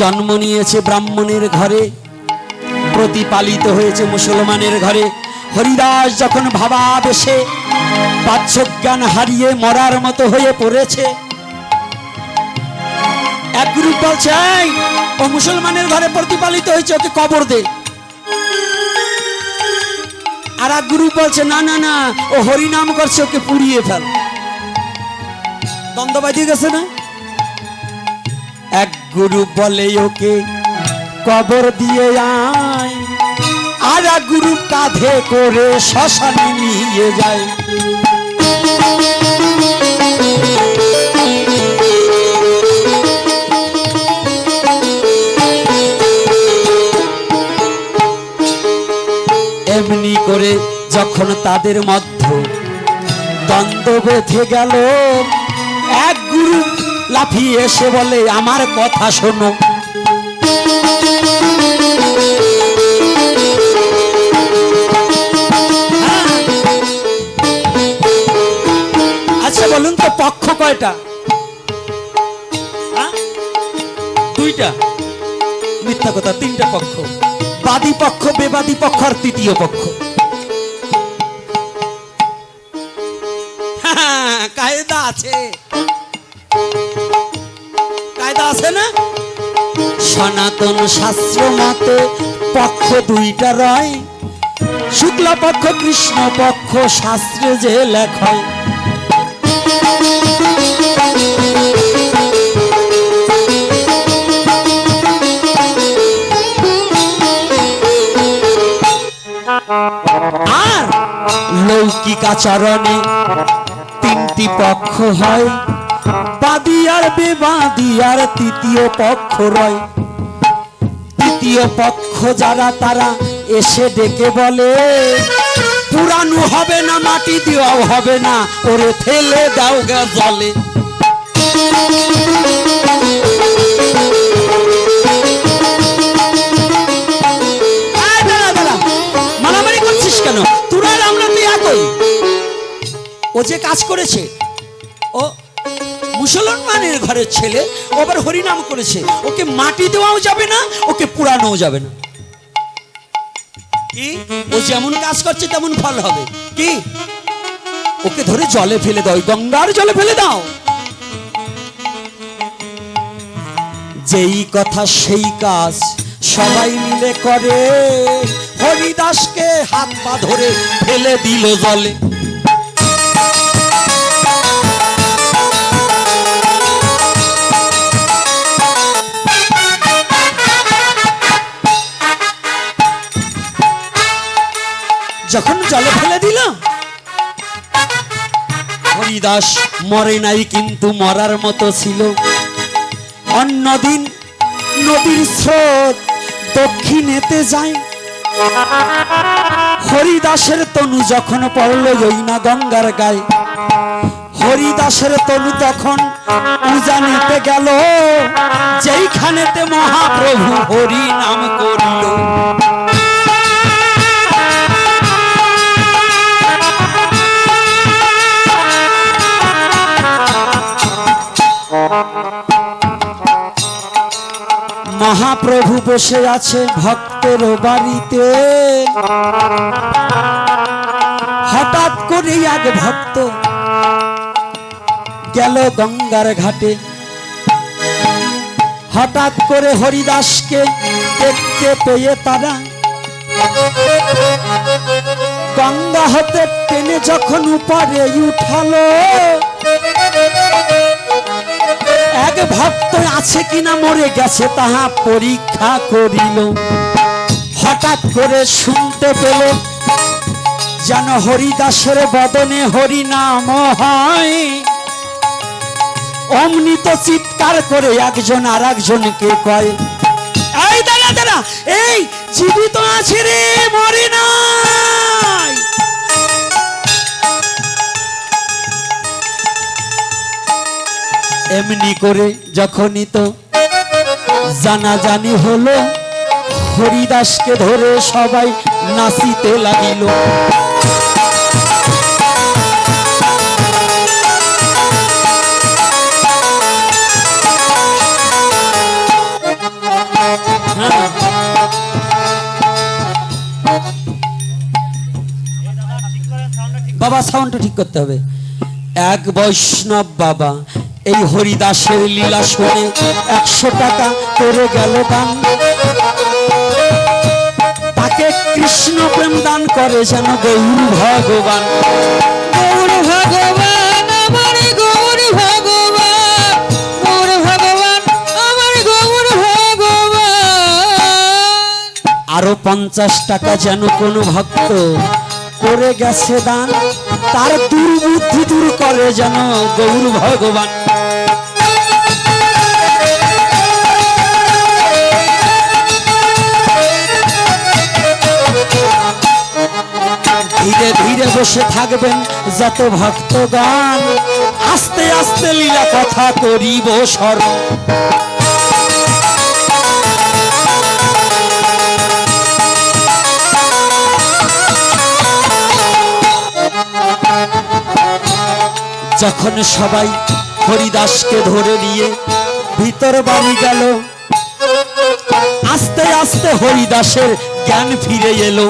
জন্ম নিয়েছে ব্রাহ্মণের ঘরে, প্রতিপালিত হয়েছে মুসলমানের ঘরে। হরিদাস যখন ভাবাবেশে বাচ্চজ্ঞান হারিয়ে মরার মতো হয়ে পড়েছে, এক গ্রুপ বলছে ও মুসলমানের ঘরে প্রতিপালিত হয়েছে, ওকে কবর দে। আর এক গ্রুপ বলছে, না না না, ও হরিনাম করছে, ওকে পুড়িয়ে ফেল। দ্বন্দ্ব বাজিয়ে গেছে না? গ্রুপ বলে ওকে কবর দিয়ে আয়। আর গ্রুপ কাঁধে করে শ্মশানে নিয়ে যায়। এমনি করে যখন তাদের মধ্যে দ্বন্দ্ব বেঁধে গেল, এক গুরু লাফিয়ে এসে বলে আমার কথা শোনো। হ্যাঁ। আচ্ছা বলুন তো পক্ষ কয়টা? হ্যাঁ? দুইটা। মিথ্যা কথা তিনটা পক্ষ। বাদী পক্ষ বেবাদী পক্ষ আর তৃতীয় পক্ষ। হ্যাঁ, কায়দা আছে। কায়দা আছে না? সনাতন শাস্ত্র মতে পক্ষ দুইটা রয়। শুক্লা পক্ষ, কৃষ্ণ পক্ষ শাস্ত্রে যে লেখায় আর লৌকিক আচরণে তিনটি পক্ষ হয়। আর বেবাদী আর তৃতীয় পক্ষ রয়। তৃতীয় পক্ষ যারা তারা এসে ডেকে বলে, পুরানো হবে না, মাটি হবে না, ওরে দাও গা জলে। কেন? তোরা ও যে কাজ করেছে, ও মুসলমানের ঘরের ছেলে, ও আবার হরিনাম করেছে। ওকে মাটি দেওয়াও যাবে না, ওকে পুরানোও যাবে না। কি? ও যেমন কাজ করছে, তেমন ফল হবে। কি? ওকে ধরে জলে ফেলে দাও গঙ্গার জলে ফেলে দাও। যেই কথা সেই কাজ সবাই মিলে করে, হরিদাসকে হাত পা ধরে ফেলে দিল জলে। যখন জলে ফেলে দিল, হরিদাস মরে নাই কিন্তু মরার মতো ছিল। অন্যদিন নদীর স্রোত দক্ষিণেতে যায়। হরিদাসের তনু যখন পড়ল যৈনা গঙ্গার গায়ে, হরিদাসের তনু তখন উজানিতে গেল, যেইখানেতে মহাপ্রভু হরি নাম করিল। মহাপ্রভু বসে আছে ভক্তের বাড়িতে। হঠাৎ করে এক ভক্ত গেল গঙ্গার ঘাটে। হঠাৎ করে হরিদাসকে দেখতে পেয়ে তারা গঙ্গা হতে টেনে যখন উপরে উঠালো এক ভক্ত আছে কিনা মরে গেছে, তাহা পরীক্ষা করিল। হঠাৎ করে শুনতে পেল, যেন হরিদাসের বদনে হরি নাম হয়। অমনি তো চিৎকার করে একজন আর একজনকে কয়, এই এই জীবিত আছে রে মরে নাই এমনি করে যখনই তো জানাজানি হলো হরিদাসকে ধরে সবাই নাচিতে লাগিল। হ্যাঁ। বাবা সাউন্ডটা ঠিক করতে হবে। এক বৈষ্ণব বাবা এই হরিদাসের লীলা শুনে একশো টাকা করে গেল দান। তাকে কৃষ্ণ প্রেম দান করে যেন গৌর ভগবান। গৌর ভগবান আমার গৌর ভগবান। গৌর ভগবান আমার গৌর ভগবান। আরও পঞ্চাশ টাকা যেন কোনো ভক্ত করে গেছে দান। তার দুর্বুদ্ধি দূর করে যেন গৌর ভগবান। ধীরে ধীরে বসে থাকবেন যত ভক্তগণ। আস্তে আস্তে লীলা কথা করিব স্মরণ যখন সবাই হরিদাসকে ধরে নিয়ে ভিতর বাড়ি গেল, আস্তে আস্তে হরিদাসের জ্ঞান ফিরে এলো।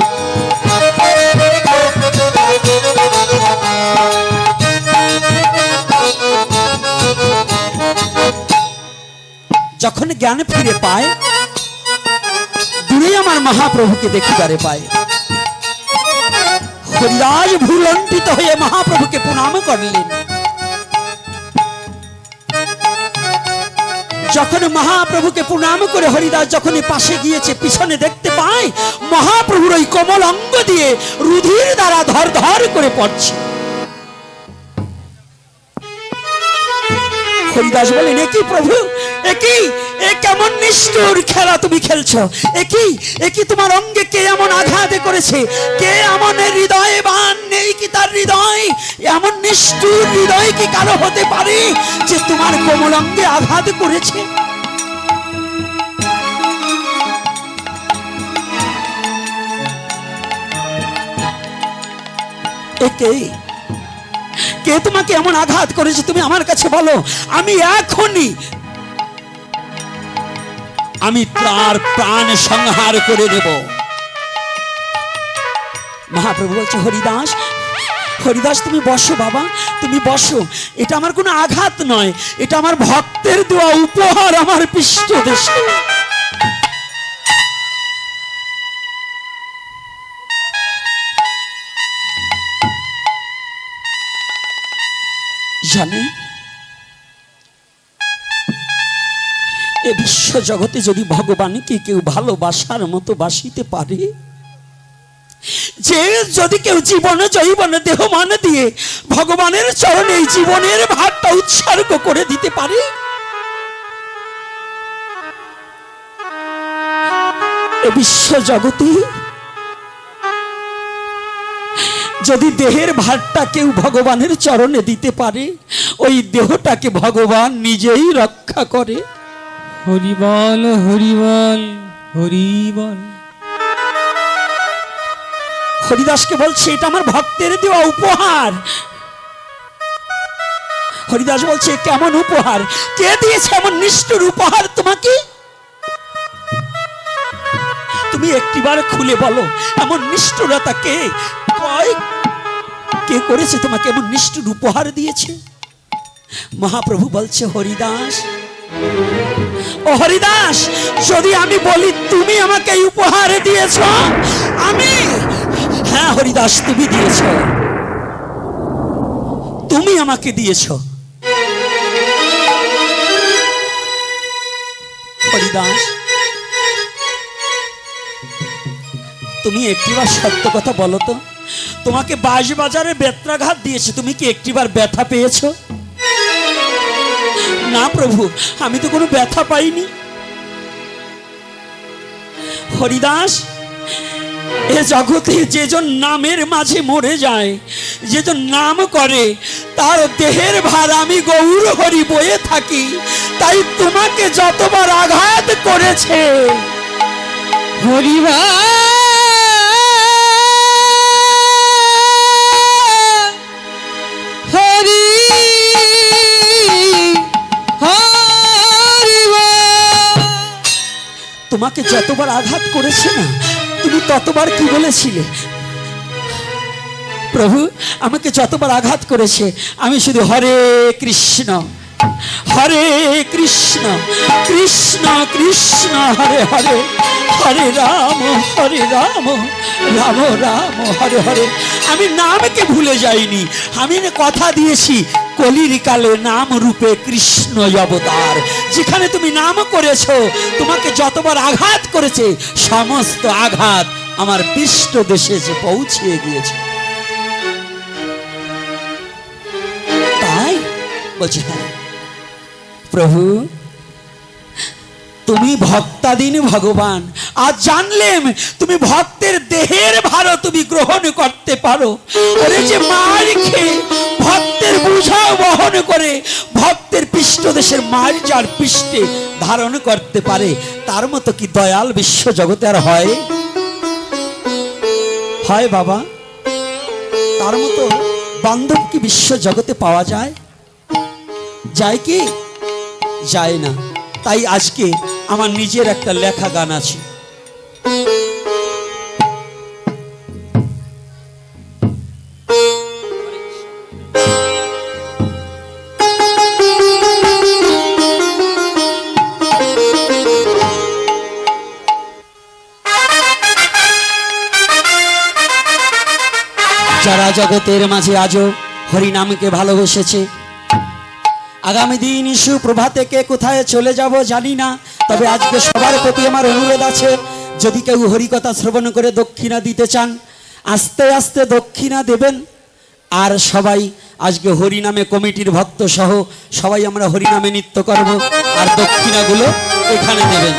যখন জ্ঞান ফিরে পায় দূরে আমার মহাপ্রভুকে দেখিবারে পায়। হরিদাস ভুলণ্ঠিত হয়ে মহাপ্রভুকে প্রণাম করলেন। যখন মহাপ্রভুকে প্রণাম করে হরিদাস যখন পাশে গিয়েছে, পিছনে দেখতে পায়, মহাপ্রভুর ওই কমল অঙ্গ দিয়ে রুধির দ্বারা ধর ধর করে পড়ছে। হরিদাস বলেন একই প্রভু? একই, এ কেমন নিষ্ঠুর খেলা তুমি খেলছো? একই একই তোমার অঙ্গে কে এমন আঘাত করেছে? কে এমন হৃদয়ে বান নেই কি তার হৃদয়? এমন নিষ্ঠুর হৃদয় কি কারও হতে পারে যে তোমার কোমল অঙ্গে আঘাত করেছে? একে, কে তোমাকে এমন আঘাত করেছে তুমি আমার কাছে বলো? আমি এখনই আমি তার প্রাণ সংহার করে দেব। মহাপ্রভু বলছে, হরিদাস হরিদাস, তুমি বসো বাবা, তুমি বসো। এটা আমার কোনো আঘাত নয়, এটা আমার ভক্তের দেওয়া উপহার আমার পৃষ্ঠ দেশে। জানে এ বিশ্ব জগতে যদি ভগবানকে কেউ ভালোবাসার মতো বাসিতে পারে, যে যদি কেউ জীবন জৈবন দেহ মান দিয়ে ভগবানের চরণে জীবনের ভাতটা উৎসর্গ করে দিতে পারে? বিশ্ব জগতে যদি দেহের ভারটা কেউ ভগবানের চরণে দিতে পারে, ওই দেহটাকে ভগবান নিজেই রক্ষা করে। হরিবল হরিবল হরিবল। হরিদাসকে বলছে, এটা আমার ভক্তের দেওয়া উপহার। হরিদাস বলছে, কেমন উপহার? কে দিয়েছে এমন নিষ্ঠুর উপহার তোমাকে? তুমি একটিবার খুলে বলো, এমন নিষ্ঠুরতা কে? কে করেছে তোমাকে এমন নিষ্ঠুর উপহার দিয়েছে? মহাপ্রভু বলছে, হরিদাস ও হরিদাস, যদি আমি বলি তুমি আমাকে উপহার দিয়েছ, আমি হ্যাঁ হরিদাস, তুমি দিয়েছ। তুমি আমাকে দিয়েছ। হরিদাস, তুমি একটিবার সত্য কথা বলো তো। তোমাকে বাঁশ বাজারে বেত্রাঘাত দিয়েছে, তুমি কি একটিবার ব্যথা পেয়েছ? না প্রভু, আমি তো কোনো ব্যথা পাইনি। হরিদাস, এ জগতে যেজন নামের মাঝে মরে যায় যেজন নাম করে, তার দেহের ভার আমি গৌর হরি বয়ে থাকি, তাই তোমাকে যতবার আঘাত করেছে। হরিবল তোমাকে যতবার আঘাত করেছে না, তুমি ততবার কি বলেছিলে? প্রভু, আমাকে যতবার আঘাত করেছে, আমি শুধু হরে কৃষ্ণ হরে কৃষ্ণ কৃষ্ণ কৃষ্ণ, হরে হরে হরে রাম হরে রাম রাম রাম, হরে হরে। আমি নামকে ভুলে যাইনি, আমি কথা দিয়েছি কলির কালে নাম রূপে কৃষ্ণ অবতার। যেখানে তুমি নাম করেছ, তোমাকে যতবার আঘাত করেছে, সমস্ত আঘাত আমার পৃষ্ঠ দেশে এসে পৌঁছিয়ে গিয়েছে তাই বলছে হ্যাঁ প্রভু, তুমি ভক্তাধীন ভগবান। আজ জানলেম, তুমি ভক্তের দেহের ভারও তুমি গ্রহণ করতে পারো। যে মার খেয়ে ভক্তের বুঝাও বহন করে ভক্তের পৃষ্ঠদেশের মার যার পৃষ্ঠে ধারণ করতে পারে, তার মতো কি দয়াল বিশ্ব জগতে আর হয়? হয় বাবা। তার মতো বান্ধব কি বিশ্ব জগতে পাওয়া যায়? যায় কি? যায় না। তাই আজকে আমার নিজের একটা লেখা গান আছে। জগতের মাঝে আজও হরিনামকে ভালোবেসেছে। আগামী দিন সুপ্রভাতে কে কোথায় চলে যাব জানি না, তবে আজকে সবার প্রতি আমার অনুরোধ আছে, যদি কেউ হরিকথা শ্রবণ করে দক্ষিণা দিতে চান, আস্তে আস্তে দক্ষিণা দেবেন। আর সবাই, আজকে হরিনামে কমিটির ভক্ত সহ সবাই আমরা হরিনামে নৃত্য করব, আর দক্ষিণাগুলো এখানে দেবেন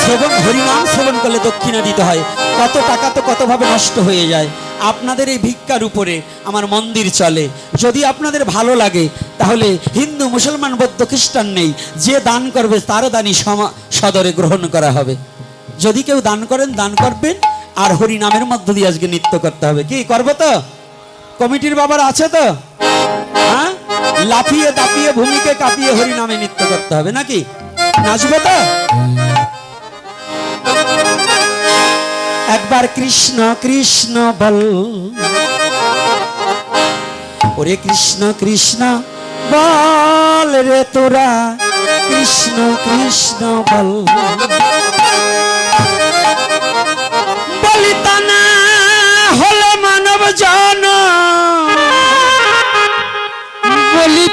শ্রবণ, হরিনাম শ্রবণ করলে দক্ষিণা দিতে হয়। কত টাকা তো কতভাবে নষ্ট হয়ে যায়। আপনাদের এই ভিক্ষার উপরে আমার মন্দির চলে। যদি আপনাদের ভালো লাগে, তাহলে হিন্দু, মুসলমান, বৌদ্ধ, খ্রিস্টান নেই। যে দান করবে, তারও দানই সদরে গ্রহণ করা হবে। যদি কেউ দান করেন, দান করবেন, আর হরিনামের মধ্য দিয়ে আজকে নৃত্য করতে হবে। কি, করব তো? কমিটির বাবার আছে তো? হ্যাঁ? লাফিয়ে দাপিয়ে, ভূমিকে কাঁপিয়ে হরিনামে নৃত্য করতে হবে নাকি? নাচবো তো? একবার কৃষ্ণ কৃষ্ণ বল। ওরে কৃষ্ণ কৃষ্ণ বল রে তোরা, কৃষ্ণ কৃষ্ণ বল। বলি তা না হলে মানব জন। বলি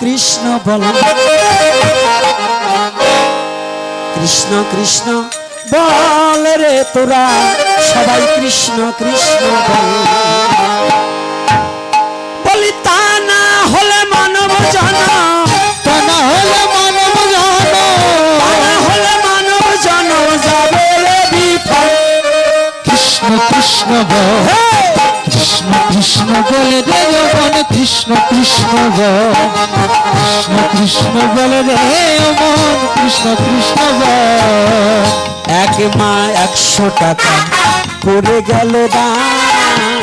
কৃষ্ণ বল। কৃষ্ণ কৃষ্ণ বল রে তোরা। সবাই কৃষ্ণ কৃষ্ণ বল। না হলে মানব মানব তা না হলে মানব বিফল। কৃষ্ণ কৃষ্ণ কৃষ্ণ বলে রে অমন, কৃষ্ণ কৃষ্ণ কৃষ্ণ কৃষ্ণ বলে রে অমন, কৃষ্ণ কৃষ্ণ এক মা একশো টাকা করে গেল দান।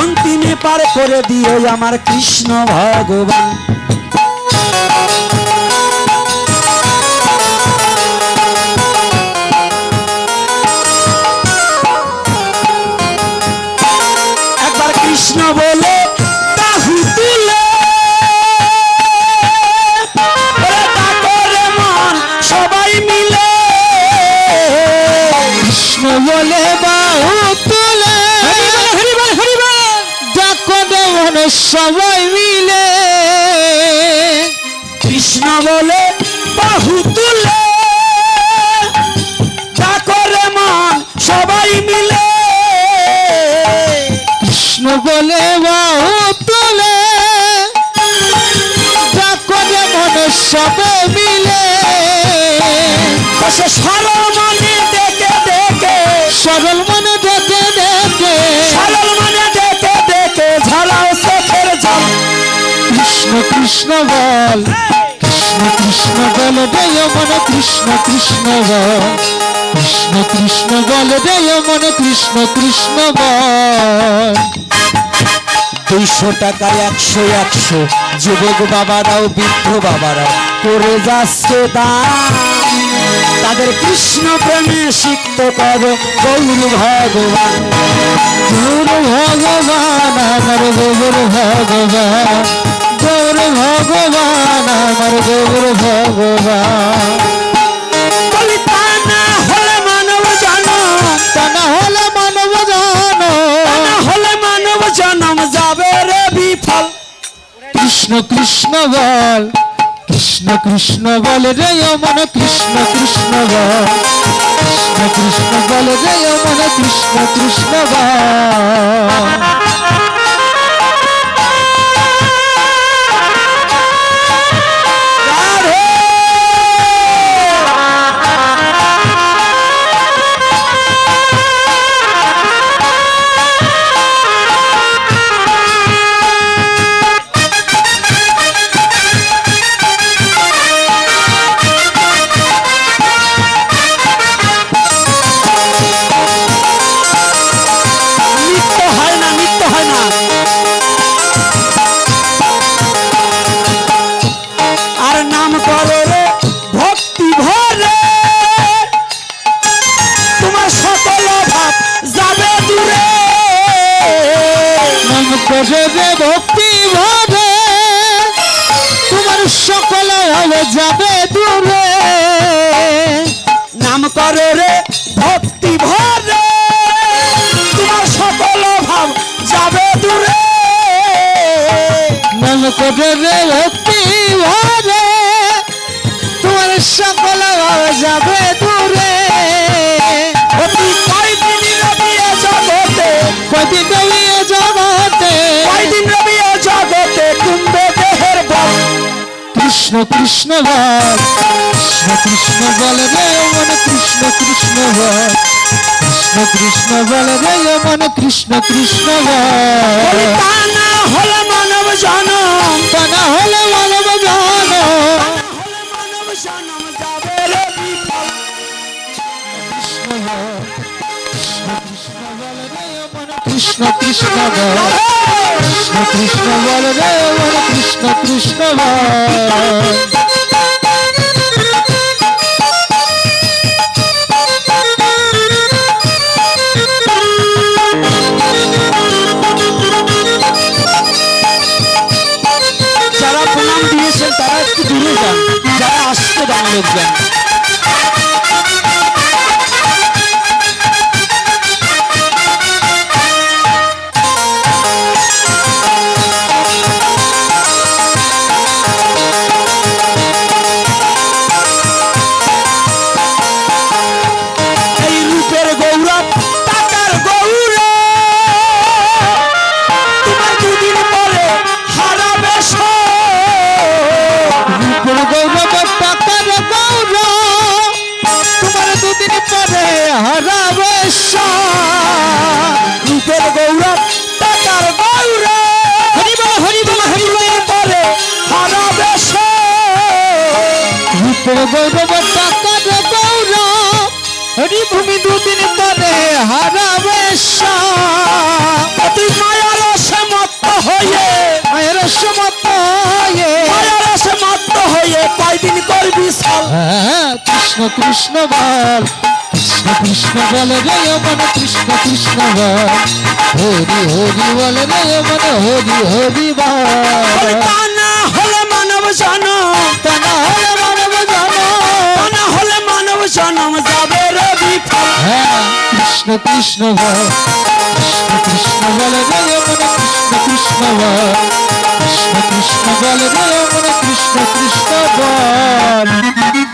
অন্তিমে পার করে দিও আমার কৃষ্ণ ভগবান। কৃষ্ণ কৃষ্ণ বল। কৃষ্ণ কৃষ্ণ বল দেয় মন কৃষ্ণ কৃষ্ণ বল। কৃষ্ণ কৃষ্ণ বল দেয় মন কৃষ্ণ কৃষ্ণ বল। দুইশো টাকায় একশো একশো। যুবক বাবারাও বৃদ্ধ বাবারাও। করে যাচ্ছে দান তাদের কৃষ্ণ প্রেমে সিক্ত করো গৌর ভগবান। গৌর ভগবান আমার গৌর ভগবান। গৌর ভগবান আমার গৌর ভগবান। কৃষ্ণ কৃষ্ণ বল কৃষ্ণ কৃষ্ণ বল রে মন কৃষ্ণ কৃষ্ণ বল। কৃষ্ণ কৃষ্ণ বল রে মন কৃষ্ণ কৃষ্ণ বল। কৃষ্ণ কৃষ্ণ বল কৃষ্ণ কৃষ্ণ বল রে মন কৃষ্ণ কৃষ্ণ বল কৃষ্ণ কৃষ্ণ বল রে মন কৃষ্ণ কৃষ্ণ বলি তা মানব জনম। তা না হলে কৃষ্ণ কৃষ্ণ বল কৃষ্ণ কৃষ্ণ বল রে মন কৃষ্ণ কৃষ্ণ বল যারা প্রণাম দিয়েছেন, তারা একটু দূরে যান, যারা আসতে দান লোকজন গৌরব টাকার গৌরব হরি ভূমি দুদিন পরে হারাবে। তুই মায়ার রসে হয়ে মায়ের সমত মায়ার রসে মত্ত হয়ে কয়দিন করবি হ্যাঁ, কৃষ্ণ কৃষ্ণ বল কৃষ্ণ কৃষ্ণ বল রে মন কৃষ্ণ কৃষ্ণ বল হরি হরি বল রে মন হরি হরি বল তা না হলে মানব জানো তা না জনম যাবে রবি হ্যাঁ কৃষ্ণ কৃষ্ণ কৃষ্ণ কৃষ্ণ বলে কৃষ্ণ কৃষ্ণ কৃষ্ণ কৃষ্ণ বলে কৃষ্ণ কৃষ্ণ বল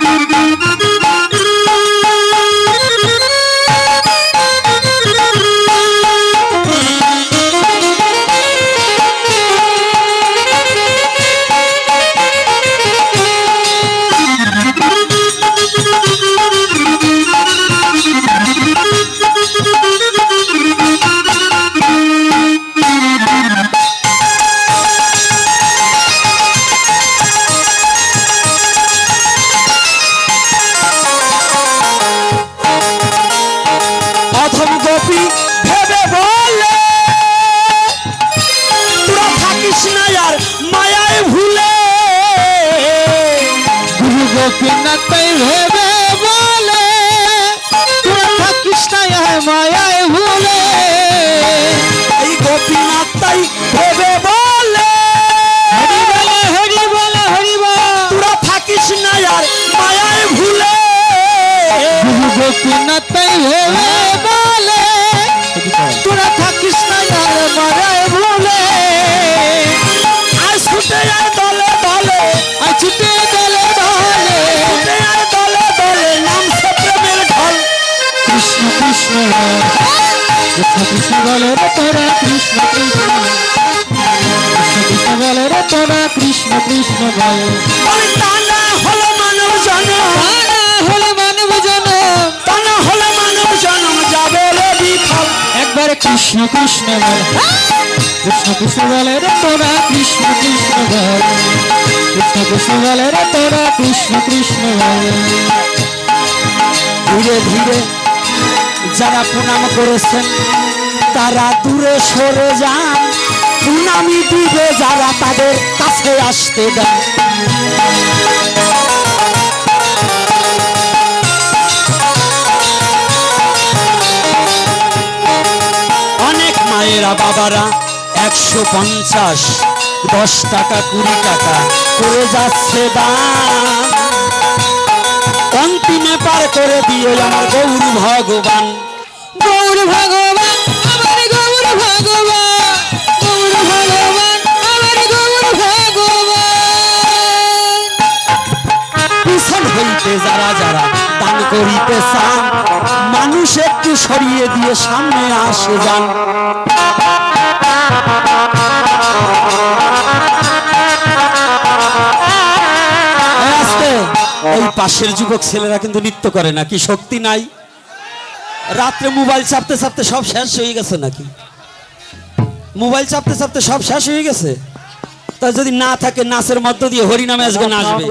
বলে ওই টানা হলো মানব জনম তারা হলো মানব জনম টানা হলো মানব জনম যাবে রে বিফল। একবারে কৃষ্ণ কৃষ্ণ বলে। কৃষ্ণ কৃষ্ণ বলে রে তোরা কৃষ্ণ কৃষ্ণ বলে। কৃষ্ণ কৃষ্ণ বলে রে তোরা কৃষ্ণ কৃষ্ণ বলে। ধীরে ধীরে যারা প্রণাম করেছেন তারা দূরে সরে যান। প্রণামি দিবে যারা তাদের কাছে আসতে দেন। অনেক মায়েরা বাবারা, একশো পঞ্চাশ, দশ টাকা, কুড়ি টাকা করে যাচ্ছে দান অন্তিমে পার করে দিয়ে আমার গৌর ভগবান। গৌর ভগবান। করিতে চান, মানুষ একটু সরিয়ে দিয়ে সামনে আসে যান। এই পাশের যুবক ছেলেরা কিন্তু নৃত্য করে না কি শক্তি নাই। রাত্রে মোবাইল চাপতে চাপতে সব শেষ হয়ে গেছে নাকি? মোবাইল চাপতে চাপতে সব শেষ হয়ে গেছে? তা যদি না থাকে, নাচের মধ্য দিয়ে হরিনামে আজকে নাচবে।